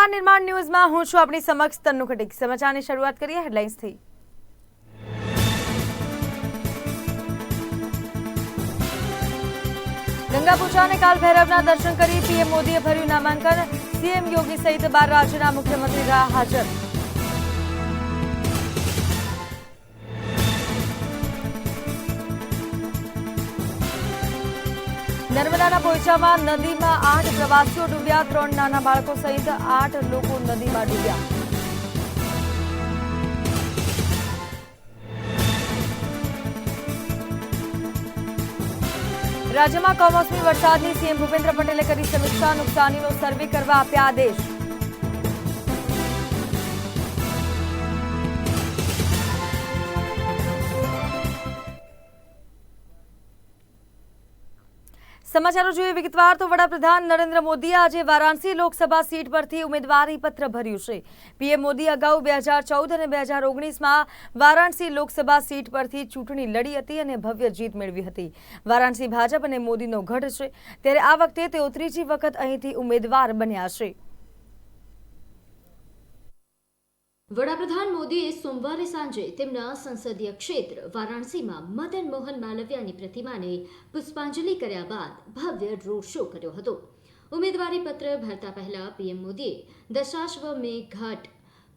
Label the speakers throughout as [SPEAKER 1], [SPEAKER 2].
[SPEAKER 1] નમસ્કાર નિર્માણ ન્યૂઝમાં હું છું આપણી સમક્ષ તન્નુ ખટીક. સમાચારની શરૂઆત કરીએ હેડલાઇન્સથી. ગંગા પૂજા અને કાલ ભૈરવના દર્શન કરી પીએમ મોદીએ ભર્યું નામાંકન. સીએમ યોગી સહિત બાર રાજ્યના મુખ્યમંત્રી રહ્યા હાજર. નર્મદાના પોઈચામાં નદીમાં આઠ પ્રવાસીઓ ડૂબ્યા, ત્રણ નાના બાળકો સહિત આઠ લોકો નદીમાં ડૂબ્યા. રાજ્યમાં કમોસમી વરસાદની સીએમ ભૂપેન્દ્ર પટેલે કરી સમીક્ષા, નુકસાનીનો સર્વે કરવા આપ્યા આદેશ. સમાચારો જોઈએ વિગતવાર તો વડાપ્રધાન નરેન્દ્ર મોદીએ આજે વારાણસી લોકસભા સીટ પરથી ઉમેદવારી પત્ર ભર્યું છે. પીએમ મોદી અગાઉ બે હજાર ચૌદ અને બે હજાર ઓગણીસમાં વારાણસી લોકસભા સીટ પરથી ચૂંટણી લડી હતી અને ભવ્ય જીત મેળવી હતી. વારાણસી ભાજપ અને મોદીનો ગઢ છે. ત્યારે આ વખતે તેઓ ત્રીજી વખત અહીંથી ઉમેદવાર બન્યા છે.
[SPEAKER 2] વડાપ્રધાન મોદીએ સોમવારે સાંજે તેમના સંસદીય ક્ષેત્ર વારાણસીમાં મદન મોહન માલવ્યાની પ્રતિમાને પુષ્પાંજલિ કર્યા બાદ ભવ્ય રોડ શો કર્યો હતો. ઉમેદવારી પત્ર ભરતા પહેલા પીએમ મોદીએ દશાશ્વમેઘ ઘાટ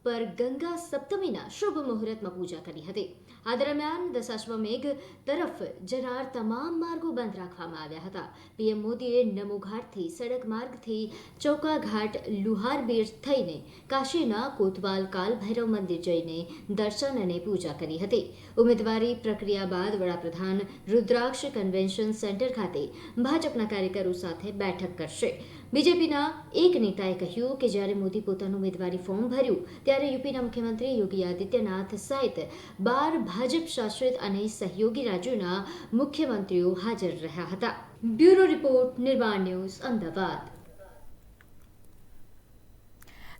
[SPEAKER 2] પર ગંગા સપ્તમીના શુભ મુહૂર્તમાં પૂજા કરી હતી. આ દરમિયાન દશાશ્વમેઘ તરફ જનાર તમામ માર્ગો બંધ રાખવામાં આવ્યા હતા. પીએમ મોદીએ નમો ઘાટથી, સડક માર્ગથી ચોકાઘાટ ઘાટ, લુહાર બીર થઈને કાશીના કોતવાલ કાલ ભૈરવ મંદિર જઈને દર્શન અને પૂજા કરી હતી. ઉમેદવારી પ્રક્રિયા બાદ વડાપ્રધાન રુદ્રાક્ષ કન્વેન્શન સેન્ટર ખાતે ભાજપના કાર્યકરો સાથે બેઠક કરશે. બીજેપીના એક નેતાએ કહ્યું કે જ્યારે મોદી પોતાનું ઉમેદવારી ફોર્મ ભર્યું, ત્યારે યુપીના મુખ્યમંત્રી યોગી આદિત્યનાથ સહિત બાર ભાજપ શાસિત અને સહયોગી રાજ્યોના મુખ્યમંત્રીઓ હાજર રહ્યા હતા. Bureau report Nirman news, Ahmedabad.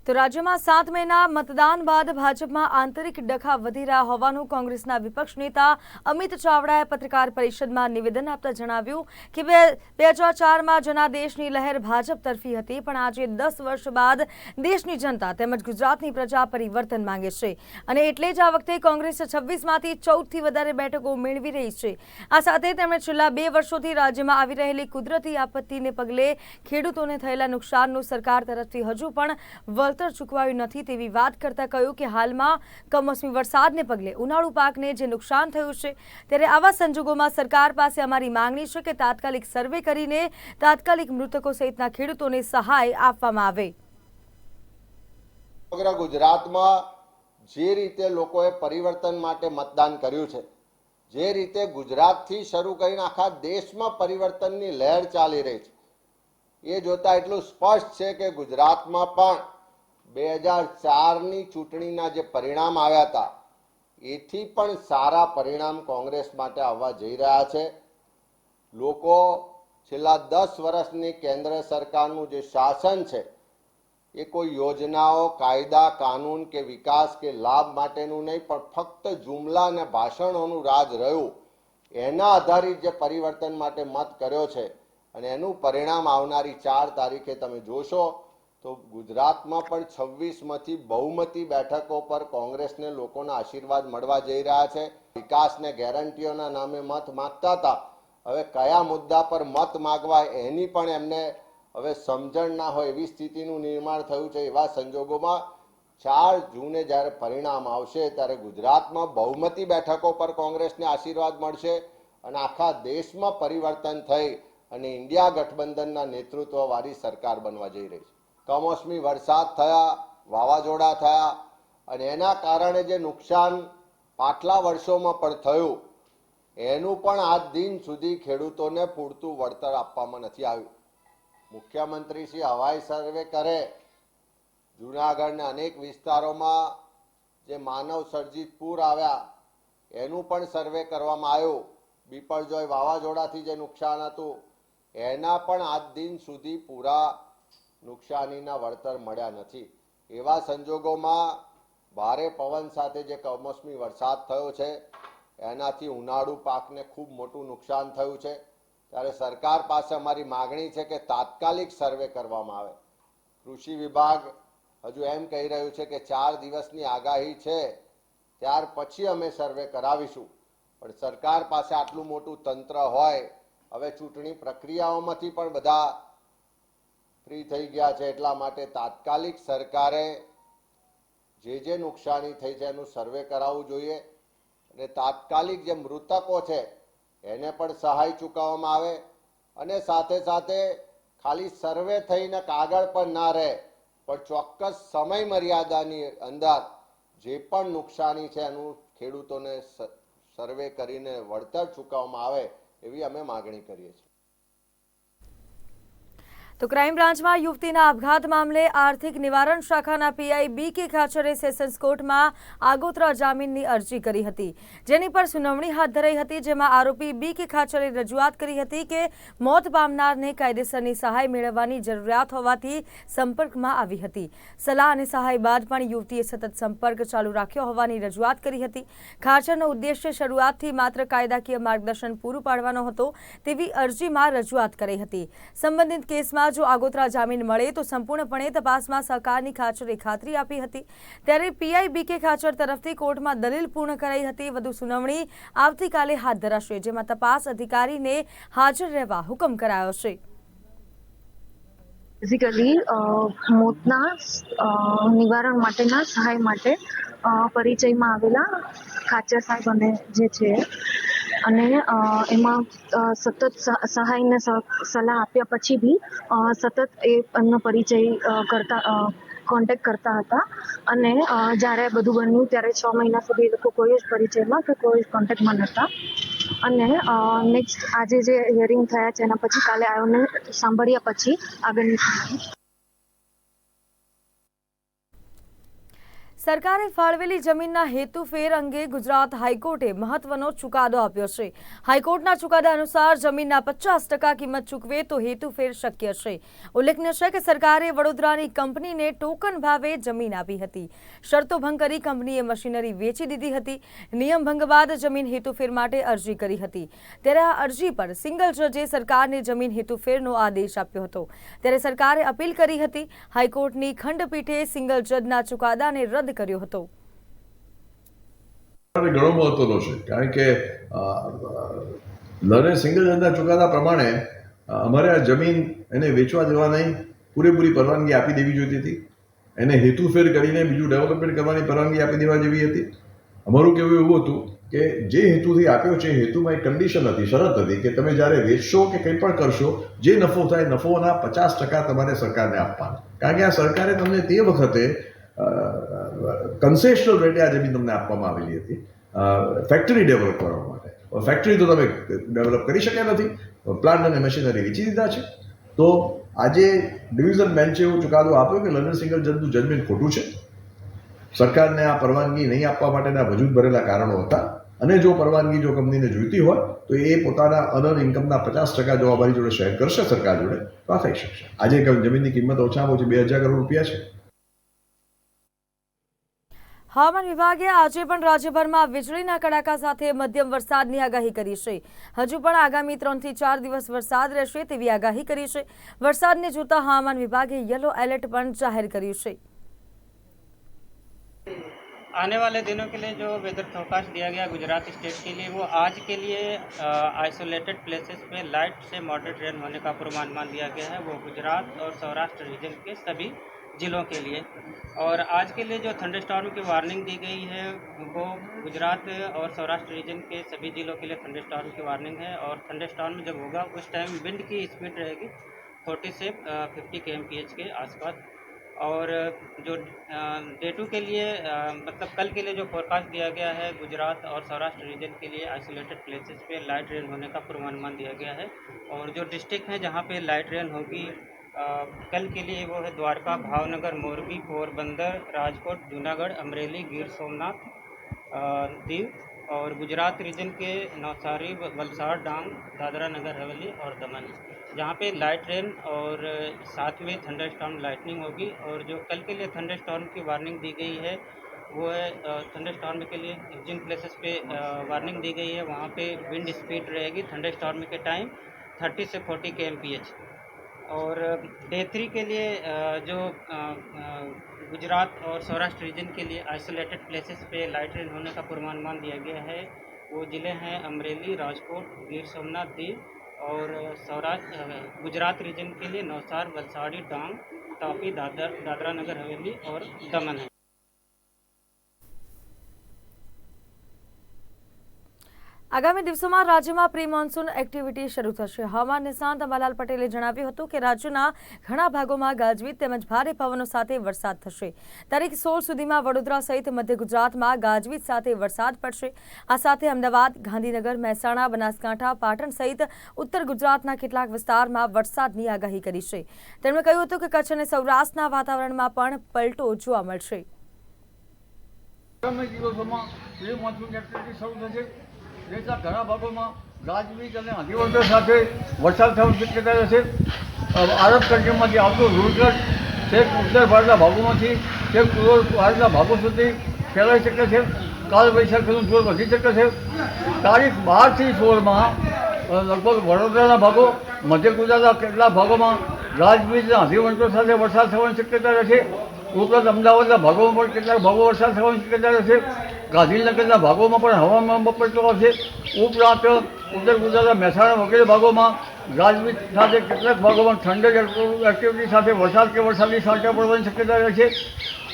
[SPEAKER 1] તો રાજ્યમાં સાત મહિના મતદાન બાદ ભાજપમાં આંતરિક ડખા વધી રહ્યા હોવાનું કોંગ્રેસના વિપક્ષ નેતા અમિત ચાવડાએ પત્રકાર પરિષદમાં નિવેદન આપતા જણાવ્યું કે બે બે હજાર ચારમાં જનાદેશની લહેર ભાજપ તરફી હતી, પણ આજે દસ વર્ષ બાદ દેશની જનતા તેમજ ગુજરાતની પ્રજા પરિવર્તન માંગે છે. અને એટલે જ આ વખતે કોંગ્રેસ છવ્વીસમાંથી ચૌદથી વધારે બેઠકો મેળવી રહી છે. આ સાથે તેમણે છેલ્લા બે વર્ષોથી રાજ્યમાં આવી રહેલી કુદરતી આપત્તિને પગલે ખેડૂતોને થયેલા નુકસાનનું સરકાર તરફથી હજુ પણ વળતર ચૂકવાયું નથી તેવી વાત કરતા કહ્યું કે હાલમાં કમોસમી વરસાદને પગલે ઉનાળુ પાકને જે નુકસાન થયું છે, ત્યારે આવા સંજોગોમાં સરકાર પાસે અમારી માંગણી છે કે તાત્કાલિક સર્વે કરીને તાત્કાલિક મૃતકો સહિતના ખેડૂતોને સહાય આપવામાં આવે.
[SPEAKER 3] સમગ્ર ગુજરાતમાં જે રીતે લોકોએ પરિવર્તન માટે મતદાન કર્યું છે, જે રીતે ગુજરાતથી શરૂ કરીને આખા દેશમાં પરિવર્તનની લહેર ચાલી રહી છે, એ જોતા એટલું સ્પષ્ટ છે કે ગુજરાતમાં પણ બે હજાર ચારની ચૂંટણીના જે પરિણામ આવ્યા હતા, એથી પણ સારા પરિણામ કોંગ્રેસ માટે આવવા જઈ રહ્યા છે. લોકો છેલ્લા દસ વર્ષની કેન્દ્ર સરકારનું જે શાસન છે, એ કોઈ યોજનાઓ, કાયદા, કાનૂન કે વિકાસ કે લાભ માટેનું નહીં, પણ ફક્ત જુમલા અને ભાષણોનું રાજ રહ્યું. એના આધારિત જે પરિવર્તન માટે મત કર્યો છે, અને એનું પરિણામ આવનારી ચાર તારીખે તમે જોશો તો ગુજરાતમાં પણ છવ્વીસમાંથી બહુમતી બેઠકો પર કોંગ્રેસને લોકોના આશીર્વાદ મળવા જઈ રહ્યા છે. વિકાસને ગેરંટીઓના નામે મત માગતા હતા. હવે કયા મુદ્દા પર મત માગવા એની પણ એમને હવે સમજણ ના હોય એવી સ્થિતિનું નિર્માણ થયું છે એવા સંજોગોમાં ચાર જૂને જ્યારે પરિણામ આવશે ત્યારે ગુજરાતમાં બહુમતી બેઠકો પર કોંગ્રેસને આશીર્વાદ મળશે અને આખા દેશમાં પરિવર્તન થઈ અને ઇન્ડિયા ગઠબંધનના નેતૃત્વવાળી સરકાર બનવા જઈ રહી છે. કમોસમી વરસાદ થયા, વાવાઝોડા થયા અને એના કારણે જે નુકસાન પાછલા વર્ષોમાં પણ થયું, એનું પણ આજ દિન સુધી ખેડૂતોને પૂરતું વળતર આપવામાં નથી આવ્યું. મુખ્યમંત્રી શ્રી હવાઈ સર્વે કરે. જૂનાગઢના અનેક વિસ્તારોમાં જે માનવ સર્જિત પૂર આવ્યા, એનું પણ સર્વે કરવામાં આવ્યું. બીપરજોય વાવાઝોડાથી જે નુકસાન હતું, એના પણ આજ દિન સુધી પૂરા નુકસાનીના વળતર મળ્યા નથી. એવા સંજોગોમાં ભારે પવન સાથે જે કમોસમી વરસાદ થયો છે, એનાથી ઉનાળુ પાકને ખૂબ મોટું નુકસાન થયું છે. ત્યારે સરકાર પાસે અમારી માગણી છે કે તાત્કાલિક સર્વે કરવામાં આવે. કૃષિ વિભાગ હજુ એમ કહી રહ્યું છે કે ચાર દિવસની આગાહી છે, ત્યાર પછી અમે સર્વે કરાવીશું. પણ સરકાર પાસે આટલું મોટું તંત્ર હોય, હવે ચૂંટણી પ્રક્રિયાઓમાંથી પણ બધા ફ્રી થઈ ગયા છે એટલા માટે તાત્કાલિક સરકારે જે જે નુકસાની થઈ છે એનું સર્વે કરાવવું જોઈએ. અને તાત્કાલિક જે મૃતકો છે, એને પણ સહાય ચૂકવવામાં આવે. અને સાથે સાથે ખાલી સર્વે થઈને કાગળ પણ ના રહે, પણ ચોક્કસ સમય મર્યાદાની અંદર જે પણ નુકસાની છે એનું ખેડૂતોને સર્વે કરીને વળતર ચૂકવવામાં આવે એવી અમે માગણી કરીએ છીએ.
[SPEAKER 1] તો ક્રાઇમ બ્રાન્ચમાં યુવતીના આપઘાત મામલે આર્થિક નિવારણ શાખાના પીઆઈ બી કે ખાચરે સેશન્સ કોર્ટમાં આગોતરા જામીનની અરજી કરી હતી. જેની પર સુનાવણી હાથ ધરાઈ હતી, જેમાં આરોપી બી કે ખાચરે રજૂઆત કરી હતી કે મોત પામનારને કાયદેસરની સહાય મેળવવાની જરૂરિયાત હોવાથી સંપર્કમાં આવી હતી. સલાહ અને સહાય બાદ પણ યુવતીએ સતત સંપર્ક ચાલુ રાખ્યો હોવાની રજૂઆત કરી હતી. ખાચરનો ઉદ્દેશ્ય શરૂઆતથી માત્ર કાયદાકીય માર્ગદર્શન પૂરું પાડવાનો હતો તેવી અરજીમાં રજૂઆત કરી હતી. સંબંધિત કેસમાં જો આગોતરા જામીન મળે તો સંપૂર્ણપણે તપાસમાં સહકારની ખાચરે ખાતરી આપી હતી. ત્યારે પીઆઈ ખાચર તરફથી કોર્ટમાં દલીલ પૂર્ણ કરાઈ હતી. વધુ સુનાવણી આવતીકાલે હાથ ધરાશે, જેમાં તપાસ અધિકારીને હાજર રહેવા હુકમ કરાયો છે.
[SPEAKER 4] બેઝિકલી મોતના નિવારણ માટેના સહાય માટે પરિચયમાં આવેલા ખાચર સાહેબ અને જે છે અને એમાં સતત સહાયને સલાહ આપ્યા પછી બી સતત એ એમનો પરિચય કરતા કોન્ટેક્ટ કરતા હતા. અને જ્યારે બધું બન્યું ત્યારે છ મહિના સુધી એ લોકો કોઈ જ પરિચયમાં કે કોઈ જ કોન્ટેક્ટમાં નહોતા. અને નેક્સ્ટ આજે જે હિયરિંગ થયા છે એના પછી કાલે આયોને સાંભળ્યા પછી આગળની
[SPEAKER 1] સરકારે ફાળવેલી જમીનના હેતુફેર અંગે ગુજરાત હાઈકોર્ટે મહત્વનો ચુકાદો આપ્યો છે. હાઈકોર્ટના ચુકાદા અનુસાર જમીનના પચાસ ટકા કિંમત ચૂકવે તો હેતુફેર શક્ય છે. ઉલ્લેખનીય છે કે સરકારે વડોદરાની કંપનીને ટોકન ભાવે જમીન આપી હતી. શરતો ભંગ કરી કંપનીએ મશીનરી વેચી દીધી હતી. નિયમ ભંગ બાદ જમીન હેતુફેર માટે અરજી કરી હતી. ત્યારે આ અરજી પર સિંગલ જજે સરકારને જમીન હેતુફેરનો આદેશ આપ્યો હતો. ત્યારે સરકારે અપીલ કરી હતી. હાઈકોર્ટની ખંડપીઠે સિંગલ જજના ચુકાદાને રદ કર્યો હતો.
[SPEAKER 5] ઘણો મહત્વનો છે. કારણ કે લરે સિંગલ જનના ચુકાદા પ્રમાણે અમારે આ જમીન એને વેચવા દેવાની પૂરેપૂરી પરવાનગી આપી દેવી જોઈતી હતી. એને હેતુફેર કરીને બીજું ડેવલપમેન્ટ કરવાની પરવાનગી આપી દેવા જેવી હતી. અમારું કહેવું એવું હતું કે જે હેતુથી આપ્યો છે હેતુમાં એક કન્ડિશન હતી, શરત હતી કે તમે જ્યારે વેચશો કે કંઈ પણ કરશો, જે નફો થાય નફોના પચાસ ટકા તમારે સરકારને આપવાના. કારણ કે આ સરકારે તમને તે વખતે કન્સેશનલ રેટે આ જમીન તમને આપવામાં આવેલી હતી. ફેક્ટરી ડેવલપ કરવા માટે. ફેક્ટરી તો તમે ડેવલપ કરી શક્યા નથી પ્લાન્ટ અને મશીનરી વેચી દીધા છે. તો આજે ડિવિઝન બેન્ચે એવો ચુકાદો આપ્યો કે લંડન સિંગલ જજનું જજમેન્ટ ખોટું છે. સરકારને આ પરવાનગી નહીં આપવા માટેના વજૂદ ભરેલા કારણો હતા. અને જો પરવાનગી જો કંપનીને જોઈતી હોય, તો એ પોતાના અનર ઇન્કમના પચાસ ટકા જો અમારી જોડે શેર કરશે સરકાર જોડે, તો આ થઈ શકશે. આજે જમીનની કિંમત ઓછામાં ઓછી બે હજાર કરોડ રૂપિયા છે.
[SPEAKER 1] હવામાન વિભાગે આજે પણ રાજ્યભરમાં વીજળીના કડાકા સાથે મધ્યમ વરસાદની આગાહી કરી છે હજુ પણ આગામી ત્રણથી ચાર દિવસ વરસાદ રહેશે તેવી આગાહી કરી છે વરસાદને જોતા હવામાન વિભાગે યલો એલર્ટ પણ જાહેર કર્યું છે
[SPEAKER 6] आने वाले दिनों के लिए जो वेदर फोरकास्ट दिया गया गुजरात स्टेट के लिए वो आज के लिए आइसोलेटेड प्लेसेस पे लाइट से मॉडरेट रेन होने का पूर्वानुमान दिया गया है वो गुजरात और सौराष्ट्र रीजन के सभी ज़िलों के लिए। और आज के लिए जो थंडरस्टॉर्म की वार्निंग दी गई है, वो गुजरात और सौराष्ट्र रीजन के सभी ज़िलों के लिए थंडरस्टॉर्म की वार्निंग है। और थंडरस्टॉर्म जब होगा, उस टाइम विंड की स्पीड रहेगी 40 से फिफ्टी के एम के आसपास। और जो डे टू के लिए मतलब कल के लिए जो फोरकास्ट दिया गया है, गुजरात और सौराष्ट्र रीजन के लिए आइसोलेटेड प्लेसेस पे लाइट रेन होने का पूर्वानुमान दिया गया है। और जो डिस्ट्रिक्ट हैं, जहाँ पे लाइट रेन होगी कल के लिए वो है द्वारका, भावनगर, मोरबी, पोरबंदर, राजकोट, जूनागढ़, अमरेली, गिर सोमनाथ दीव और गुजरात रीजन के नवसारी वलसाड़, डांग, दादरा नगर, हवेली और दमन। जहाँ पे लाइट रेन और साथ में थंडर स्टॉर्म लाइटनिंग होगी और जो कल के लिए थंडर स्टॉर्म की वार्निंग दी गई है, वो है थंडर स्टॉर्म के लिए जिन प्लेसेस पे वार्निंग दी गई है। वहाँ पे विंड स्पीड रहेगी थंडर स्टॉर्म के टाइम 30 से 40 के एम और बेहतरी के लिए जो गुजरात और सौराष्ट्र रीजन के लिए आइसोलेटेड प्लेसेस पे लाइट रेन होने का पूर्वानुमान दिया गया है, वो ज़िले हैं अमरेली, राजकोट गिर सोमनाथ, दीव और सौराष्ट्र गुजरात रीजन के लिए नौसार, वलसाड़ी, डांग, तापी, दादर, दादरा नगर, हवेली और दमन है।
[SPEAKER 1] આગામી દિવસોમાં રાજ્યમાં પ્રી મોન્સૂન એક્ટિવિટી શરૂ થશે. હવામાન નિષ્ણાંત અંબાલાલ પટેલે જણાવ્યું હતું કે રાજ્યના ઘણા ભાગોમાં ગાજવીજ તેમજ ભારે પવનો સાથે વરસાદ થશે. તારીખ સોળ સુધીમાં વડોદરા સહિત મધ્ય ગુજરાતમાં ગાજવીજ સાથે વરસાદ પડશે. આ સાથે અમદાવાદ, ગાંધીનગર, મહેસાણા, બનાસકાંઠા, પાટણ સહિત ઉત્તર ગુજરાતના કેટલાક વિસ્તારમાં વરસાદની આગાહી કરી છે. તેમણે કહ્યું હતું કે કચ્છ અને સૌરાષ્ટ્રના વાતાવરણમાં પણ પલટો જોવા મળશે.
[SPEAKER 7] આગામી દિવસોમાં પ્રી મોન્સૂન એક્ટિવિટી શરૂ થશે. દેશના ઘણા ભાગોમાં ગાજવીજ અને આંધીવંતો સાથે વરસાદ થવાની શક્યતા રહેશે છે. આરબ કન્ટ્રીમાંથી આવતું રૂરગઢ છેક ઉત્તર ભારતના ભાગોમાંથી છેક પૂર્વ ભારતના ભાગો સુધી ફેલાઈ શકે છે. કાલ વૈશાખીનું જોર વધી શકે છે. તારીખ બારથી સોળમાં લગભગ વડોદરાના ભાગો, મધ્ય ગુજરાતના કેટલાક ભાગોમાં ગાજવીજના અને સાથે વરસાદ થવાની શક્યતા રહેશે ઉપરાંત અમદાવાદના ભાગોમાં પણ કેટલાક ભાગો વરસાદ થવાની શક્યતા રહેશે ગાંધીનગરના ભાગોમાં પણ હવામાન બપડતો છે. ઉપરાંત ઉત્તર ગુજરાતના મહેસાણા વગેરે ભાગોમાં ગાજવીજ સાથે કેટલાક ભાગોમાં ઠંડક એક્ટિવિટી સાથે વરસાદ કે વરસાદની છાંટા પડવાની શક્યતા રહે છે.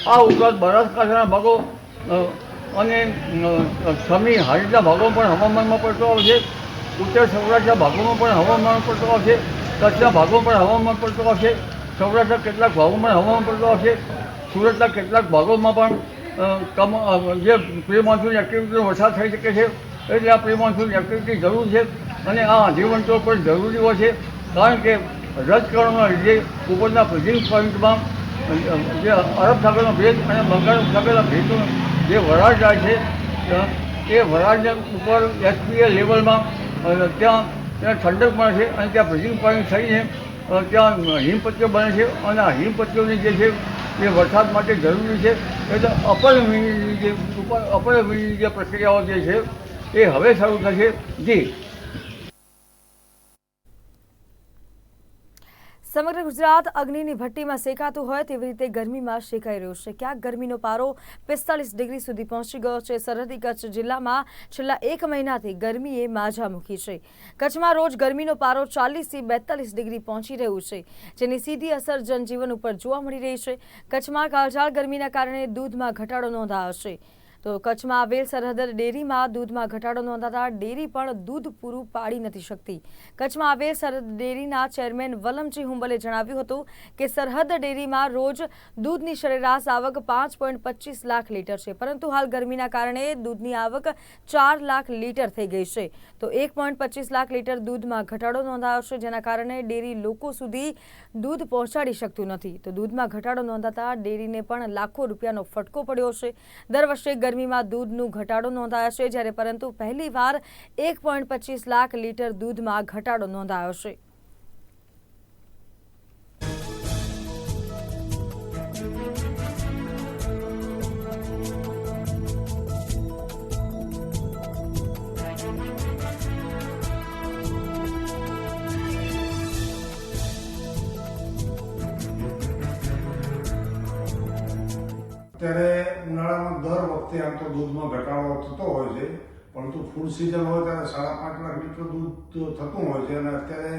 [SPEAKER 7] આ ઉપરાંત બનાસકાંઠાના ભાગો અને સમી હારીજના ભાગોમાં પણ હવામાનમાં પડતો આવશે ઉત્તર સૌરાષ્ટ્રના ભાગોમાં પણ હવામાન પડતો આવશે કચ્છના ભાગોમાં પણ હવામાન પડતો આવશે સૌરાષ્ટ્રના કેટલાક ભાગોમાં હવામાન પડતો છે સુરતના કેટલાક ભાગોમાં પણ કમ જે પ્રી મોન્સૂન એક્ટિવિટીનો વરસાદ થઈ શકે છે, એટલે આ પ્રી મોન્સૂન એક્ટિવિટી જરૂર છે અને આ આંધીવંતો પણ જરૂરી હોય છે. કારણ કે રજકરણના લીધે ઉપરના ફ્રીઝિંગ પોઈન્ટમાં જે અરબ સાગરનો ભેજ અને બંગાળ સાગરના ભેજનો જે વરાળ જાય છે એ વરાળને ઉપર એચપીએ લેવલમાં ત્યાં ત્યાં ઠંડક મળે છે અને ત્યાં ફ્રીઝિંગ પોઈન્ટ થઈને ત્યાં હિમપત્તીઓ બને છે અને આ હિમપત્તીઓની જે છે, એ વરસાદ માટે જરૂરી છે. એટલે અપર વિણીની જે, ઉપર, અપર વિણીની જે પ્રક્રિયાઓ જે છે, એ હવે શરૂ થશે. જી.
[SPEAKER 1] સમગ્ર ગુજરાત અગ્નિની ભઠ્ઠીમાં શેકાતું હોય તેવી રીતે ગરમીમાં શેકાઈ રહ્યું છે. ક્યાંક ગરમીનો પારો પિસ્તાલીસ ડિગ્રી સુધી પહોંચી ગયો છે. સરહદી કચ્છ જિલ્લામાં છેલ્લા એક મહિનાથી ગરમીએ માઝા મૂકી છે. કચ્છમાં રોજ ગરમીનો પારો ચાલીસથી બેતાલીસ ડિગ્રી પહોંચી રહ્યું છે, જેની સીધી અસર જનજીવન ઉપર જોવા મળી રહી છે. કચ્છમાં કાળઝાળ ગરમીના કારણે દૂધમાં ઘટાડો નોંધાયો છે. તો કચ્છમાં આવેલ સરહદ ડેરીમાં દૂધમાં ઘટાડો નોંધાતા ડેરી પણ દૂધ પૂરું પાડી નથી શકતી. કચ્છમાં આવેલ સરહદ ડેરીના ચેરમેન વલમજી હુંબલે જણાવ્યું હતું કે સરહદ ડેરીમાં રોજ દૂધની સરેરાશ આવક પાંચ પોઈન્ટ પચીસ લાખ લીટર છે, પરંતુ હાલ ગરમીના કારણે દૂધની આવક ચાર લાખ લીટર થઈ ગઈ છે. તો એક પોઈન્ટ પચીસ લાખ લીટર દૂધમાં ઘટાડો નોંધાયો છે, જેના કારણે ડેરી લોકો સુધી દૂધ પહોંચાડી શકતું નથી. તો દૂધમાં ઘટાડો નોંધાતા ડેરીને પણ લાખો રૂપિયાનો ફટકો પડ્યો છે. દર વર્ષે ગરમીમાં દૂધનું ઘટાડો નોંધાયો છે, જ્યારે પરંતુ પહેલીવાર એક લાખ લીટર દૂધમાં ઘટાડો નોંધાયો છે.
[SPEAKER 8] અત્યારે ઉનાળામાં દર વખતે આમ તો દૂધમાં ઘટાડો થતો હોય છે, પરંતુ ફૂડ સિઝન હોય ત્યારે સાડા પાંચ લાખ લીટર દૂધ થતું હોય છે અને અત્યારે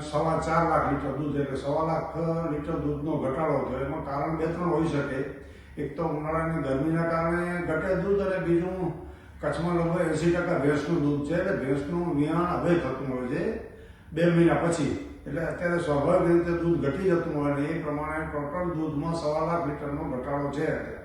[SPEAKER 8] સવા ચાર લાખ લીટર દૂધ એટલે સવા લાખ લીટર દૂધનો ઘટાડો થયો. એમાં કારણ બે ત્રણ હોઈ શકે. એક તો ઉનાળાની ગરમીના કારણે ઘટે દૂધ અને બીજું કચ્છમાં લગભગ એંસી ટકા ભેંસનું દૂધ છે એટલે ભેંસનું વિયાણ હવે થતું હોય છે બે મહિના પછી. એટલે અત્યારે સ્વાભાવિક રીતે દૂધ ઘટી જતું હોય ને એ પ્રમાણે ટોટલ દૂધમાં સવા લાખ લીટરનો ઘટાડો છે અત્યારે.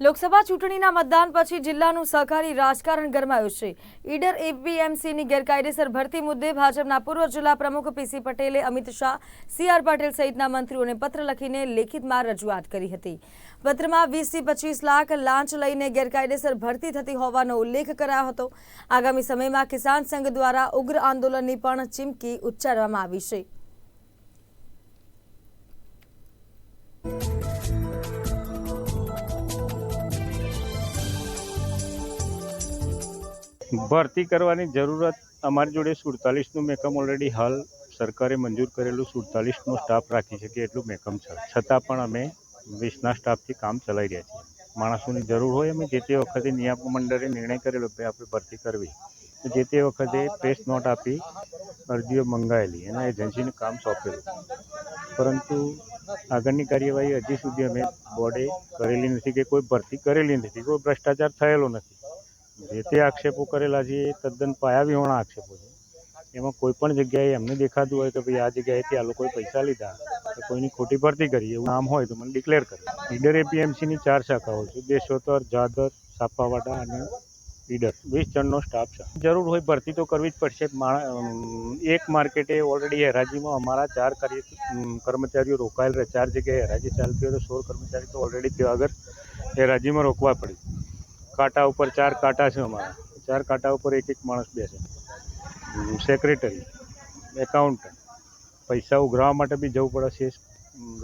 [SPEAKER 1] લોકસભા ચૂંટણીના મતદાન પછી જિલ્લાનું સહકારી રાજકારણ ગરમાયું છે. ઈડર એપીએમસીની ગેરકાયદેસર ભરતી મુદ્દે ભાજપના પૂર્વ જિલ્લા પ્રમુખ પીસી પટેલે અમિત શાહ, સી આર પાટીલ સહિતના મંત્રીઓને પત્ર લખીને લેખિતમાં રજૂઆત કરી હતી. પત્રમાં વીસથી પચીસ લાખ લાંચ લઈને ગેરકાયદેસર ભરતી થતી હોવાનો ઉલ્લેખ કરાયો હતો. આગામી સમયમાં કિસાન સંઘ દ્વારા ઉગ્ર આંદોલનની પણ ચીમકી ઉચ્ચારવામાં આવી છે.
[SPEAKER 9] ભરતી કરવાની જરૂરત અમારી જોડે સુડતાલીસનું મેકમ ઓલરેડી હાલ સરકારે મંજૂર કરેલું સુડતાલીસનો સ્ટાફ રાખી શકીએ એટલું મેકમ છે. છતાં પણ અમે વીસના સ્ટાફથી કામ ચલાવી રહ્યા છીએ. માણસોની જરૂર હોય અમે જે તે વખતે નિયામક મંડળે નિર્ણય કરેલો કે આપણે ભરતી કરવી જે તે વખતે પ્રેસ નોટ આપી અરજીઓ મંગાવેલી અને એજન્સીને કામ સોંપેલું. પરંતુ આગળની કાર્યવાહી હજી સુધી અમે બોર્ડે કરેલી નથી કે કોઈ ભરતી કરેલી નથી, કોઈ ભ્રષ્ટાચાર થયેલો નથી. જે તે આક્ષેપો કરેલા છે, એ તદ્દન પાયાવિહોણા આક્ષેપો છે. એમાં કોઈ પણ જગ્યાએ એમને દેખાતું હોય કે ભાઈ આ જગ્યાએથી આ લોકોએ પૈસા લીધા, તો કોઈની ખોટી ભરતી કરી, એવું નામ હોય તો મને ડિક્લેર કરે. ઈડર એપીએમસીની ચાર શાખાઓ છે દેશોત્તર જાદર, સાપાવાડા અને ઈડર. વીસ જણનો સ્ટાફ છે. જરૂર હોય ભરતી તો કરવી જ પડશે. એક માર્કેટે ઓલરેડી હરાજીમાં અમારા ચાર કર્મચારીઓ રોકાયેલ રહે. ચાર જગ્યાએ હરાજી ચાલતી હોય તો સોળ કર્મચારી તો ઓલરેડી ત્યાં આગળ હરાજીમાં રોકવા પડી. કાંટા ઉપર ચાર કાંટા છે અમારા. ચાર કાંટા ઉપર એક એક માણસ બેસે. સેક્રેટરી એકાઉન્ટન્ટ પૈસા ઉઘરાવવા માટે બી જવું પડે છે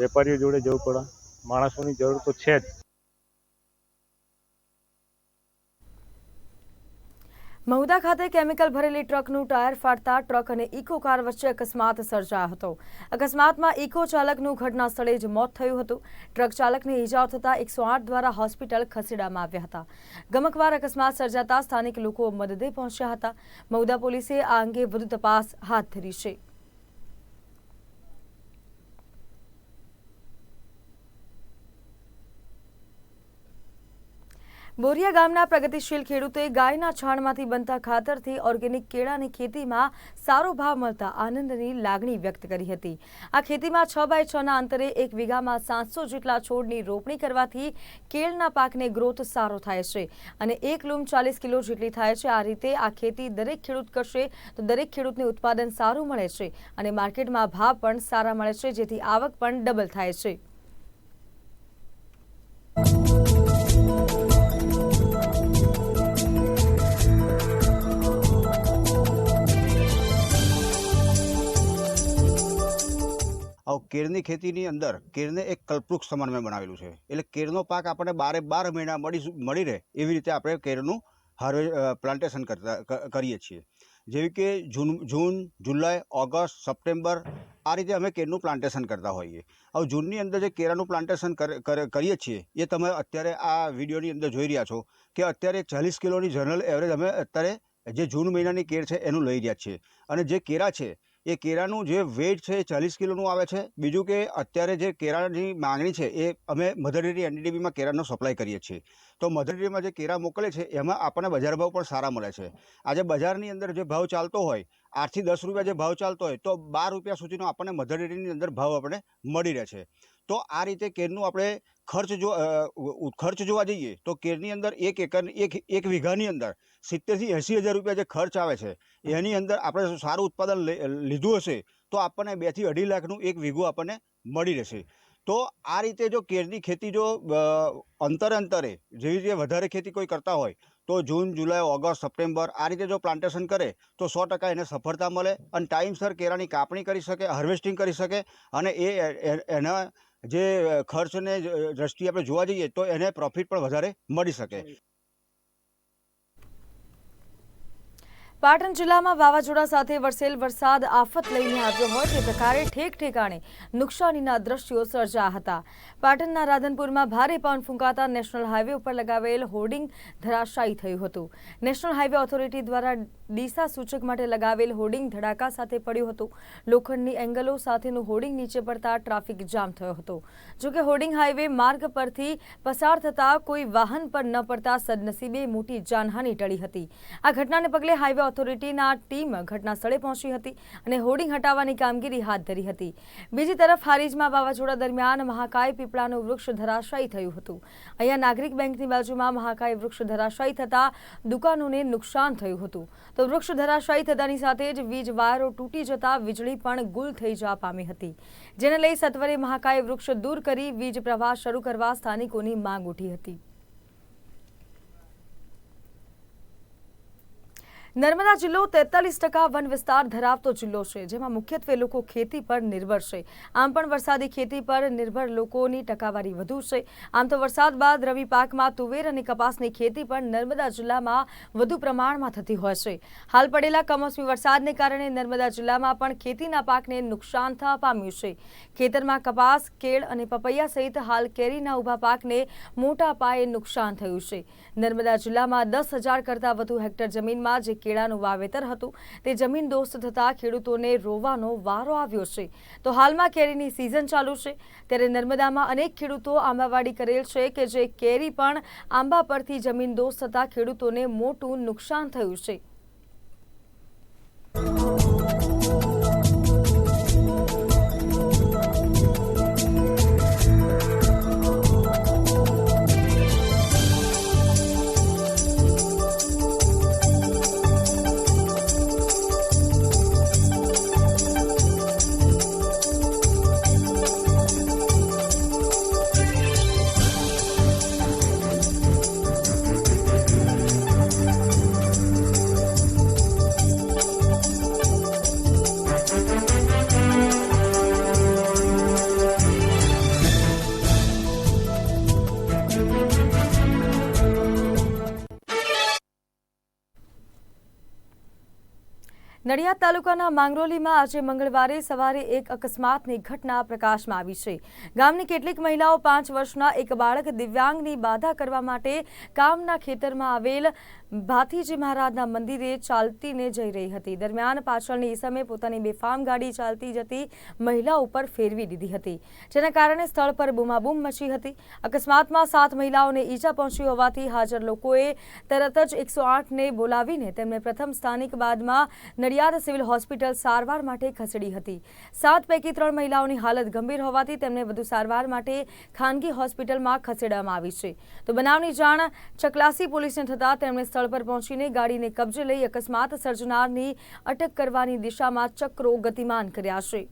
[SPEAKER 9] વેપારીઓ જોડે જવું પડે. માણસોની જરૂર તો છે જ.
[SPEAKER 1] મહુદા ખાતે કેમિકલ ભરેલી ટ્રકનું ટાયર ફાટતા ટ્રક અને ઇકો કાર વચ્ચે અકસ્માત સર્જાયો હતો. અકસ્માતમાં ઇકો ચાલકનું ઘટના સ્થળે જ મોત થયું હતું. ટ્રક ચાલકને ઈજાઓ થતાં એકસો આઠ દ્વારા હોસ્પિટલ ખસેડવામાં આવ્યા હતા. ગમકવાર અકસ્માત સર્જાતા સ્થાનિક લોકો મદદે પહોંચ્યા હતા. મહુદા પોલીસે આ અંગે વધુ તપાસ હાથ ધરી છે. બોરિયા ગામના પ્રગતિશીલ ખેડૂતે ગાયના છાણમાંથી બનતા ખાતરથી ઓર્ગેનિક કેળાની ખેતીમાં સારો ભાવ મળતા આનંદની લાગણી વ્યક્ત કરી હતી. આ ખેતીમાં છ બાય છના અંતરે એક વીઘામાં સાતસો જેટલા છોડની રોપણી કરવાથી કેળના પાકને ગ્રોથ સારો થાય છે અને એક લૂમ ચાલીસ કિલો જેટલી થાય છે. આ રીતે આ ખેતી દરેક ખેડૂત કરશે તો દરેક ખેડૂતને ઉત્પાદન સારું મળે છે અને માર્કેટમાં ભાવ પણ સારા મળે છે, જેથી આવક પણ ડબલ થાય છે.
[SPEAKER 10] કેળની ખેતીની અંદર કેળને એક કલ્પવૃક્ષ સમાન મેં બનાવેલું છે. એટલે કેળનો પાક આપણને બારે બાર મહિના મળી મળી રહે એવી રીતે આપણે કેળનું હાર્વે પ્લાન્ટેશન કરતા કરીએ છીએ. જેવી કે જૂન જૂન, જુલાઈ, ઓગસ્ટ, સપ્ટેમ્બર આ રીતે અમે કેળનું પ્લાન્ટેશન કરતા હોઈએ. હવે જૂનની અંદર જે કેળાનું પ્લાન્ટેશન કર- કર- કરીએ છીએ, એ તમે અત્યારે આ વિડીયોની અંદર જોઈ રહ્યા છો કે અત્યારે ચાલીસ કિલોની જનરલ એવરેજ અમે અત્યારે જે જૂન મહિનાની કેળ છે એનું લઈ રહ્યા છીએ. અને જે કેરા છે એ કેળાનું જે વેઇટ છે એ ચાલીસ કિલોનું આવે છે. બીજું કે અત્યારે જે કેળાની માંગણી છે એ અમે મધર ડેરી એનડીડીબીમાં કેળાનો સપ્લાય કરીએ છીએ. તો મધર ડેરીમાં જે કેળા મોકલે છે એમાં આપણને બજાર ભાવ પણ સારા મળે છે. આજે બજારની અંદર જે ભાવ ચાલતો હોય આઠથી દસ રૂપિયા જે ભાવ ચાલતો હોય, તો બાર રૂપિયા સુધીનો આપણને મધર ડેરીની અંદર ભાવ આપણે મળી રહે છે. તો આ રીતે કેરનું આપણે ખર્ચ જો ખર્ચ જોવા જઈએ તો કેરની અંદર એક એકર, એક એક વીઘાની અંદર સિત્તેરથી એંસી હજાર રૂપિયા જે ખર્ચ આવે છે, એની અંદર આપણે સારું ઉત્પાદન લીધું હશે તો આપણને બેથી અઢી લાખનું એક વીઘું આપણને મળી રહેશે. તો આ રીતે જો કેરની ખેતી જો અંતર અંતરે જેવી રીતે વધારે ખેતી કોઈ કરતા હોય તો જૂન, જુલાઈ, ઓગસ્ટ, સપ્ટેમ્બર આ રીતે જો પ્લાન્ટેશન કરે તો સો ટકા એને સફળતા મળે અને ટાઈમસર કેરાની કાપણી કરી શકે, હાર્વેસ્ટિંગ કરી શકે અને એ- એના જે ખર્ચને દ્રષ્ટિએ આપણે જોવા જઈએ તો એને પ્રોફિટ પણ વધારે મળી શકે.
[SPEAKER 1] પાટણ જિલ્લામાં વાવાઝોડા સાથે વરસેલ વરસાદ આફત લઈને આવ્યો હોય તે પ્રકારે ઠેક ઠેકાણે નુકસાનીના દ્રશ્યો સર્જાયા હતા. પાટણના રાધનપુરમાં ભારે પવન ફૂંકાતા નેશનલ હાઈવે ઉપર લગાવેલ હોર્ડિંગ ધરાશાયી થયું હતું. નેશનલ હાઈવે ઓથોરિટી દ્વારા ડીસા સૂચક માટે લગાવેલ હોર્ડિંગ ધડાકા સાથે પડ્યું હતું. લોખંડની એંગલો સાથેનું હોર્ડિંગ નીચે પડતા ટ્રાફિક જામ થયો હતો. જોકે હોર્ડિંગ હાઈવે માર્ગ પરથી પસાર થતા કોઈ વાહન પર ન પડતા સદનસીબે મોટી જાનહાનિ ટળી હતી. આ ઘટનાને પગલે હાઈવે ઓથોરિટીના ટીમ ઘટના સ્થળે પહોંચી હતી અને હોર્ડિંગ હટાવવાની કામગીરી હાથ ધરી હતી. બીજી તરફ હારીજમાં વાવાઝોડા દરમિયાન મહાકાય પીપળાનું વૃક્ષ ધરાશાયી થયું હતું. અહીંયા નાગરિક બેંકની બાજુમાં મહાકાય વૃક્ષ ધરાશાયી થતા દુકાનોને નુકસાન થયું હતું. તો વૃક્ષ ધરાશાયી થતાની સાથે જ વીજ વાયરો તૂટી જતા વીજળી પણ ગુલ થઈ જવા પામી હતી. જેને લઈ સત્વરે મહાકાય વૃક્ષ દૂર કરી વીજ પ્રવાહ શરૂ કરવા સ્થાનિકોની માંગ ઉઠી હતી. નર્મદા જિલ્લો તેતાલીસ ટકા વન વિસ્તાર ધરાવતો જિલ્લો છે, જેમાં મુખ્યત્વે લોકો ખેતી પર નિર્ભર છે. આમ પણ વરસાદી ખેતી પર નિર્ભર લોકોની ટકાવારી વધુ છે. આમ તો વરસાદ બાદ રવિ પાકમાં તુવેર અને કપાસની ખેતી પણ નર્મદા જિલ્લામાં વધુ પ્રમાણમાં થતી હોય છે. હાલ પડેલા કમોસમી વરસાદને કારણે નર્મદા જિલ્લામાં પણ ખેતીના પાકને નુકસાન થવા પામ્યું છે. ખેતરમાં કપાસ, કેળ અને પપૈયા સહિત હાલ કેરીના ઊભા પાકને મોટા પાયે નુકસાન થયું છે. નર્મદા જિલ્લામાં દસ હજાર કરતાં વધુ હેક્ટર જમીનમાં જે કેળાનું વાવેતર હતું. તે જમીન દોસ્ત થતાં ખેડૂતોને રોવાનો વારો આવ્યો છે. તો હાલમાં કેરીની સિઝન ચાલુ છે. ત્યારે નર્મદામાં અનેક ખેડૂતો આંબાવાડી કરેલ છે કે જે કેરી પણ આંબા પરથી જમીન દોસ્ત થતાં ખેડૂતોને મોટું નુકસાન થયું છે. નડિયાદ તાલુકાના માંગરોલીમાં આજે મંગળવારે સવારે એક અકસ્માતની ઘટના પ્રકાશમાં આવી છે. ગામની કેટલીક મહિલાઓ પાંચ વર્ષના એક બાળક દિવ્યાંગની બાધા કરવા માટે કામના ખેતરમાં આવેલ ભાથીજી મહારાજના મંદિરે ચાલતીને જઈ રહી હતી. દરમિયાન પાછળની ઈસમે પોતાની બેફામ ગાડી ચાલતી જતી મહિલા ઉપર ફેરવી દીધી હતી, જેના કારણે સ્થળ પર બૂમાબૂમ મચી હતી. અકસ્માતમાં સાત મહિલાઓને ઈજા પહોંચી હોવાથી હાજર લોકોએ તરત જ એકસો આઠને બોલાવીને તેમને પ્રથમ સ્થાનિક બાદમાં નડિયાદ સિવિલ હોસ્પિટલ સારવાર માટે ખસેડી હતી. સાત પૈકી ત્રણ મહિલાઓની હાલત ગંભીર હોવાથી તેમને વધુ સારવાર માટે ખાનગી હોસ્પિટલમાં ખસેડવામાં આવી છે. તો બનાવની જાણ ચકલાસી પોલીસને થતાં તેમણે સ્થળ પર પહોંચીને ગાડીને કબજે લઈ અકસ્માત સર્જનારની અટક કરવાની દિશામાં ચક્રો ગતિમાન કર્યા છે.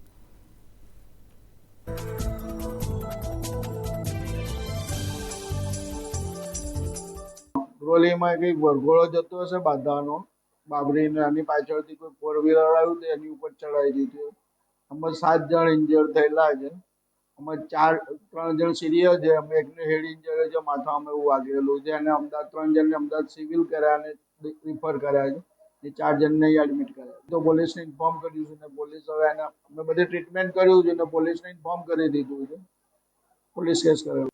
[SPEAKER 11] વરઘોડો જતો હશે બાંધાનો. બાબરીને એની પાછળથી કોઈ ફોર વ્હીલર આવ્યું તો એની ઉપર ચડાવી દીધું. અમે સાત જણ ઇન્જર થયેલા છે. અમે ચાર, ત્રણ જણ સિરિયસ છે. અમે એકને હેડ ઇન્જર છે માથામાં એવું વાગેલું છે. અને અમદાવાદ ત્રણ જણને અમદાવાદ સિવિલ કર્યા અને રિફર કર્યા છે. એ ચાર જણને એડમિટ કર્યા તો પોલીસને ઇન્ફોર્મ કર્યું છે ને પોલીસ હવે એને, અમે બધી ટ્રીટમેન્ટ કર્યું છે ને પોલીસને ઇન્ફોર્મ કરી દીધું છે. પોલીસ કેસ કર્યો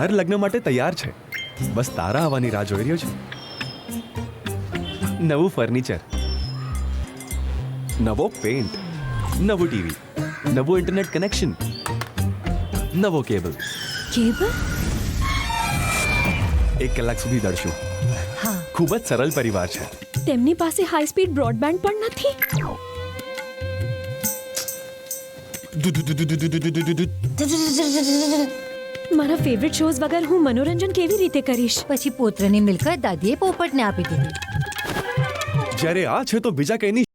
[SPEAKER 12] ઘર લગ્ન માટે તૈયાર છે બસ તારા આવવાની રાહ જોઈ રહ્યો છે નવું ફર્નિચર નવો પેન્ટ નવું ટીવી નવું ઇન્ટરનેટ કનેક્શન નવો કેબલ
[SPEAKER 13] કેબલ
[SPEAKER 12] એક કલાક સુધી દળશું
[SPEAKER 13] હા
[SPEAKER 12] ખૂબ જ સરળ પરિવાર છે
[SPEAKER 13] તેમની પાસે હાઈ સ્પીડ બ્રોડબેન્ડ પણ નથી મારા ફેવરિટ શોઝ વગર હું મનોરંજન કેવી રીતે કરીશ?
[SPEAKER 14] પછી પોત્રની મિલકત દાદીએ પોપટને આપી દીધી.
[SPEAKER 12] જ્યારે આ છે તો બીજા કઈની